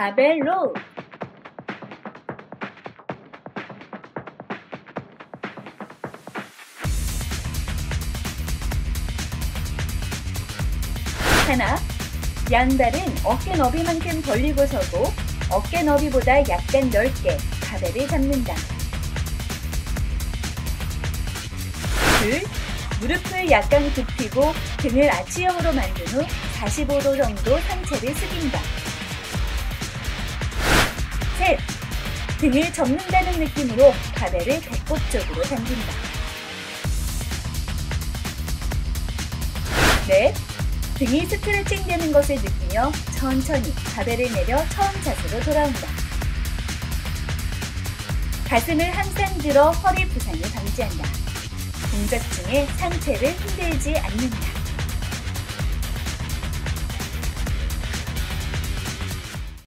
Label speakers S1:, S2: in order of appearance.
S1: 바벨 로 하나, 양발은 어깨 너비만큼 벌리고 서고 어깨 너비보다 약간 넓게 바벨을 잡는다. 둘, 무릎을 약간 굽히고 등을 아치형으로 만든 후 45도 정도 상체를 숙인다. 셋, 등을 접는다는 느낌으로 바벨을 배꼽 쪽으로 당긴다. 넷, 등이 스트레칭 되는 것을 느끼며 천천히 바벨을 내려 처음 자세로 돌아온다. 가슴을 항상 들어 허리 부상을 방지한다. 동작 중에 상체를 흔들지 않는다.